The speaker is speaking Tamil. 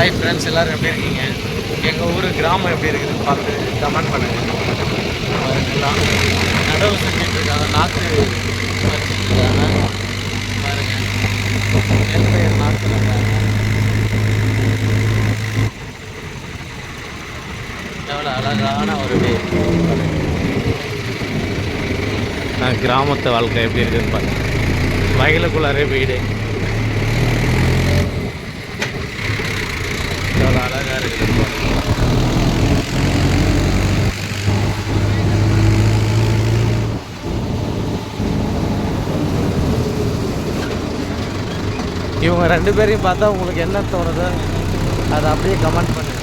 ஹாய் ஃப்ரெண்ட்ஸ் எல்லோரும் எப்படி இருக்கீங்க? எங்கள் ஊர் கிராமம் எப்படி இருக்குதுன்னு பார்த்து கமெண்ட் பண்ணுங்கள் நடவு செஞ்சிட்ருக்காங்க நாற்று வச்சுருக்காங்க. பாருங்க. நெல் பயிர் நாற்று நடுறாங்க எவ்வளோ அழகான ஒரு வீடு. நான் கிராமத்து வாழ்க்கை எப்படி இருக்குதுன்னு பார்த்தேன் வயலுக்குள்ளாரே வீடு. இவங்க ரெண்டு பேரையும் பார்த்தா உங்களுக்கு என்ன தோணுதோ? அதை அப்படியே கமெண்ட் பண்ணுங்க.